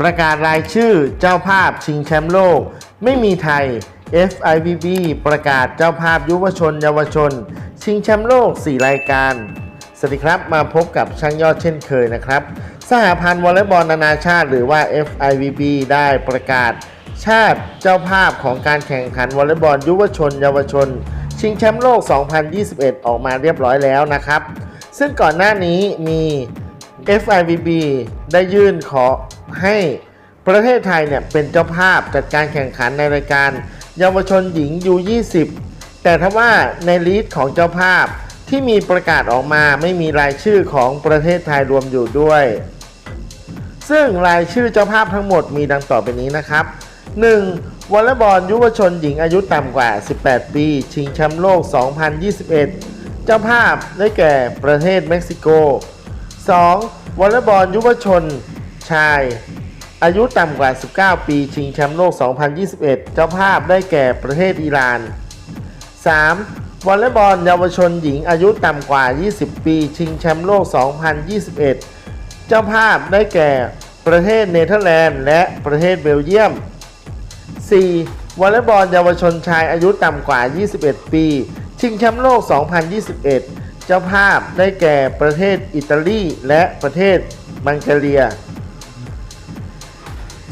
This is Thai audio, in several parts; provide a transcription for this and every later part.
ประกาศรายชื่อเจ้าภาพชิงแชมป์โลก ไม่มีไทย FIVB ประกาศเจ้าภาพยุวชนเยาวชน ชิงแชมป์โลก 4 รายการ สวัสดีครับมาพบกับช่างยอดเช่นเคยนะครับ สหพันธ์วอลเลย์บอลนานาชาติหรือว่า FIVB ได้ประกาศ ชาติเจ้าภาพของการแข่งขันวอลเลย์บอลยุวชน เยาวชน ชิงแชมป์โลก 2021 ออกมาเรียบร้อยแล้วนะครับ ซึ่งก่อนหน้านี้มี FIVB ได้ยื่นขอให้ประเทศไทยเนี่ยเป็นเจ้าภาพจัดการแข่งขันในรายการเยาวชนหญิง U20 แต่ถ้าว่าในลิสต์ของเจ้าภาพที่มีประกาศออกมาไม่มีรายชื่อของประเทศไทยรวมอยู่ด้วย ซึ่งรายชื่อเจ้าภาพทั้งหมดมีดังต่อไปนี้นะครับ 1. วอลเลย์บอลยุวชนหญิงอายุต่ำกว่า 18 ปี ชิงแชมป์โลก 2021 เจ้าภาพได้แก่ประเทศเม็กซิโก 2. วอลเลย์บอลยุวชนชาย อายุต่ำกว่า 19 ปี ชิงแชมป์โลก 2021 เจ้าภาพได้แก่ประเทศอิหร่าน 3. วอลเลย์บอลเยาวชนหญิงอายุต่ำกว่า 20 ปี ชิงแชมป์โลก 2021 เจ้าภาพได้แก่ประเทศเนเธอร์แลนด์ และประเทศเบลเยียม 4. วอลเลย์บอลเยาวชนชายอายุต่ำกว่า 21 ปี ชิงแชมป์โลก 2021 เจ้าภาพได้แก่ประเทศอิตาลีและประเทศบังแกเรีย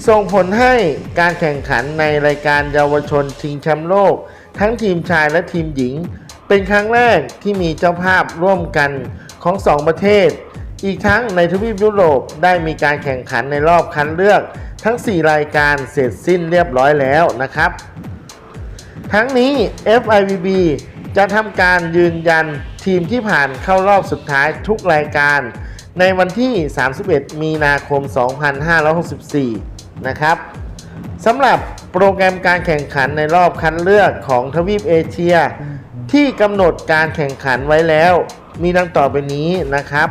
ส่งผลให้การแข่งขันในรายการเยาวชนชิงแชมป์โลก ทั้งทีมชายและทีมหญิง เป็นครั้งแรกที่มีเจ้าภาพร่วมกันของสองประเทศ อีกทั้งในทวีปยุโรปได้มีการแข่งขันในรอบคัดเลือก ทั้ง 4 รายการเสร็จสิ้นเรียบร้อยแล้วนะครับ ทั้งนี้ FIVB จะทำการยืนยัน ทีมที่ผ่านเข้ารอบสุดท้ายทุกรายการ ในวันที่ 31 มีนาคม 2564 นะครับสำหรับโปรแกรมการแข่งขันในรอบคัดเลือกของทวีปเอเชีย ที่กำหนดการแข่งขันไว้แล้ว มีดังต่อไปนี้นะครับ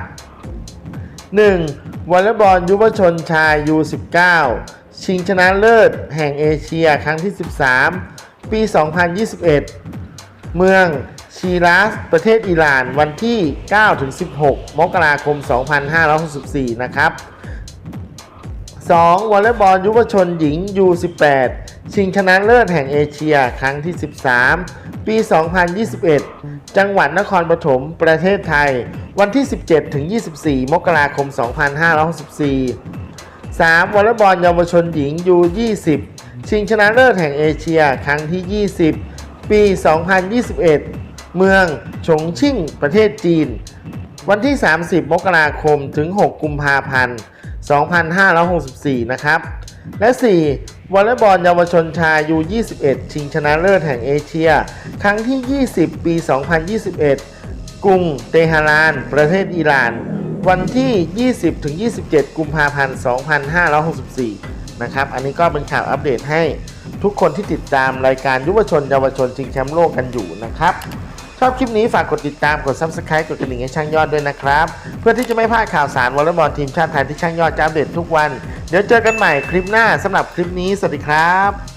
1. วอลเลย์บอลยุวชนชาย U19 ชิงชนะเลิศแห่งเอเชียครั้งที่ 13 ปี 2021 เมือง ชีรัสประเทศอิหร่านวันที่ 9-16 มกราคม 2564 นะครับ 2. วอลเลย์บอลยุวชนหญิง U18 ชิงชนะเลิศแห่งเอเชียครั้งที่ 13 ปี 2021 จังหวัดนครปฐมประเทศไทย วันที่ 17-24 มกราคม 2564 3. วอลเลย์บอลเยาวชนหญิง U20 ชิงชนะเลิศแห่งเอเชีย ครั้งที่ 20 ปี 2021 เมืองฉงชิ่งประเทศจีน วันที่ 30 มกราคมถึง 6 กุมภาพันธ์ 2564 นะครับ และ 4. วอลเลย์บอลเยาวชนชาย U21 ชิงชนะเลิศแห่งเอเชีย ครั้งที่ 20 ปี 2021 กรุงเตหะราน ประเทศอิหร่าน วันที่ 20-27 กุมภาพันธ์ 2564 นะครับ อันนี้ก็เป็นข่าวอัปเดตให้ทุกคนที่ติดตามรายการยุวชนเยาวชนชิงแชมป์โลกกันอยู่นะครับ ชอบคลิปนี้ฝากกดติดตามกด subscribe กดกระดิ่งให้ช่างยอดด้วยนะครับ เพื่อที่จะไม่พลาดข่าวสารวอลเลย์บอลทีมชาติไทยที่ช่างยอดจะอัปเดตทุกวัน เดี๋ยวเจอกันใหม่คลิปหน้าสำหรับคลิปนี้สวัสดีครับ